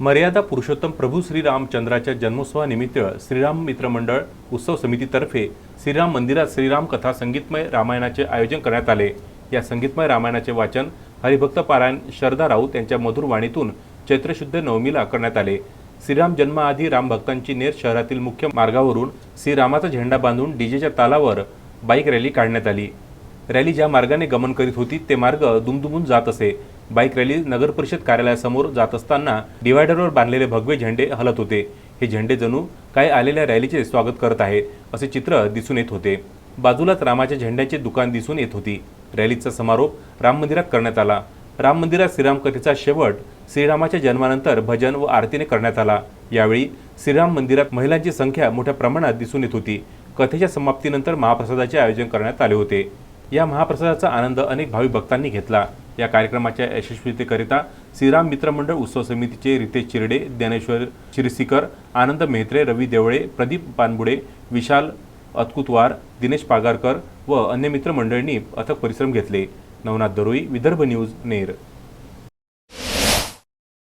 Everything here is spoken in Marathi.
मर्यादा पुरुषोत्तम प्रभू श्रीरामचंद्राच्या जन्मोत्सवानिमित्त श्रीराम मित्र मंडळ उत्सव समितीतर्फे श्रीराम मंदिरात श्रीराम कथा संगीतमय रामायणाचे आयोजन करण्यात आले. या संगीतमय रामायणाचे वाचन हरिभक्त पारायण शरदा राऊत यांच्या मधुर वाणीतून चैत्रशुद्ध नवमीला करण्यात आले. श्रीराम जन्माआधी रामभक्तांची नेर शहरातील मुख्य मार्गावरून श्रीरामाचा झेंडा बांधून डीजेच्या तालावर बाईक रॅली काढण्यात आली. रॅली ज्या मार्गाने गमन करीत होती ते मार्ग दुमदुमून जात असे. बाईक रॅली नगर परिषद कार्यालयासमोर जात असताना डिवायडरवर बांधलेले भगवे झेंडे हलत होते. हे झेंडे जणू काय आलेल्या रॅलीचे स्वागत करत आहे असे चित्र दिसून येत होते. बाजूलाच रामाच्या झेंड्याचे दुकान दिसून येत होती. रॅलीचा समारोप राम मंदिरात करण्यात आला. राम मंदिरात श्रीराम कथेचा शेवट श्रीरामाच्या जन्मानंतर भजन व आरतीने करण्यात आला. यावेळी श्रीराम मंदिरात महिलांची संख्या मोठ्या प्रमाणात दिसून येत होती. कथेच्या समाप्तीनंतर महाप्रसादाचे आयोजन करण्यात आले होते. या महाप्रसादाचा आनंद अनेक भावी भक्तांनी घेतला. या कार्यक्रमाच्या यशस्वीतेकरिता श्रीराम मित्रमंडळ उत्सव समितीचे रितेश चिरडे ज्ञानेश्वर शिरसीकर आनंद मेहत्रे रवी देवळे प्रदीप पानबुडे विशाल अतकुतवार दिनेश पागारकर व अन्य मित्रमंडळींनी अथक परिश्रम घेतले. नवनाथ दरोई विदर्भ न्यूज नेर.